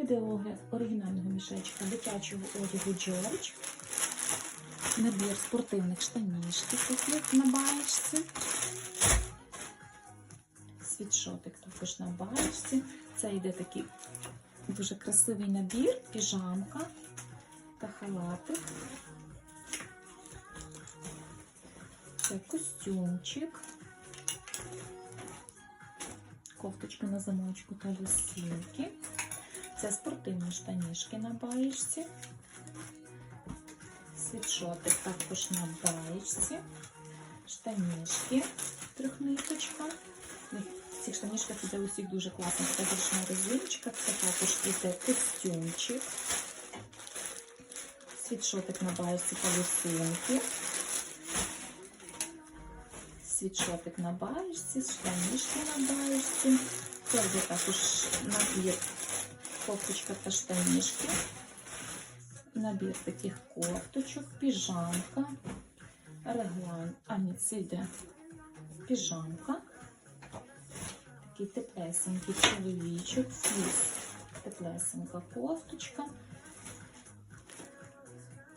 Відеоогляд оригінального мішечка дитячого одягу George. Набір спортивних штанішків таких на баєчці. Світшотик також на баєчці. Це йде такий дуже красивий набір, піжамка та халатик. Це костюмчик. Кофточка на замочку та лосінки. Це спортивні штанішки на баєчці. Світшотик також на баєчці. Штанішки трьохниточка. В цих штанішках іде усіх дуже класна така зручна резиночка. Це також іде костюмчик. Світшотик на баєчці та лосінки. Світшотик на баєчці, штанішки на баєчці. Це йде також набір кофточка та штанішки. Набір таких кофточок, піжамка, реглан. А ні, це йде піжамка. Такий теплесенький чоловічок, фліс, теплесенька кофточка.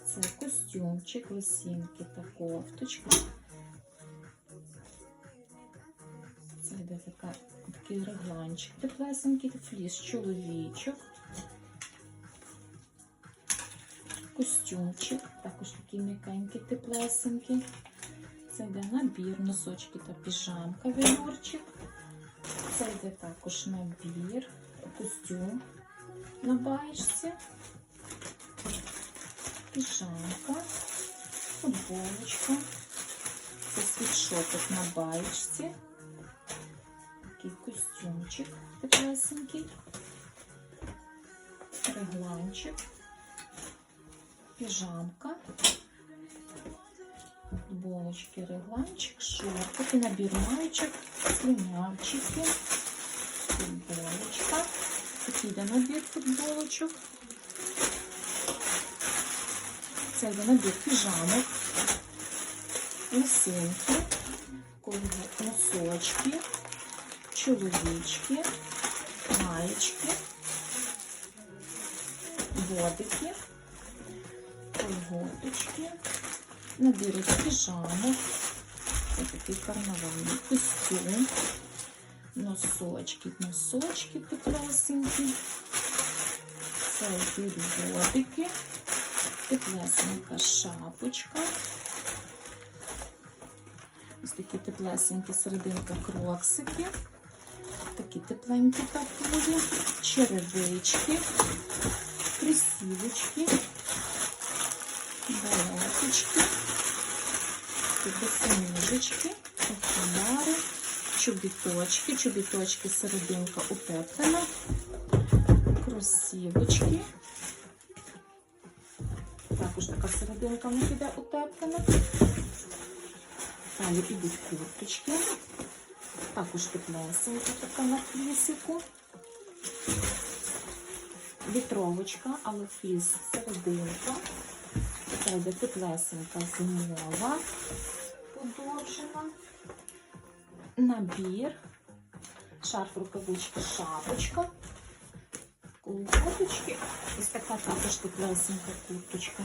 Це костюмчик, лосінки та кофточка. Такий регланчик теплесенький, фліс, чоловічок. Костюмчик, також такий м'якенький, теплесенький. Це йде набір, носочки та піжамка, вінорчик. Це йде також набір, костюм на баєчці, піжамка, футболочка. Це світшотик на баєчці. Такий костюмчик теплесенький, регланчик, піжамка, футболочки, регланчик, шортики, набір маєчок, слюнявчики, футболочка. Такий йде набір футболочок. Це йде набір піжамок, лосинки, носочки, чоловічки, маєчки, бодики, колготочки, набір піжамок, це такий карнавальний костюм, носочки, носочки теплесенькі, це бодики, теплесенька шапочка. Ось такі теплесенькі серединка кроксики, такі тепленькі капулі, черевички, кросівочки, балеточки, босоніжечки, окуляри, чобіточки, чобіточки серединка утеплена, кросівочки. Також така серединка в них іде утеплена. Далі йдуть курточки. Також теплесенька така на флісику. Вітровочка, але фліс серединка. Це йде теплесенька зимова, подовжена. Набір. Шарф, рукавички, шапочка. Колготочки. Ось така також теплесенька курточка.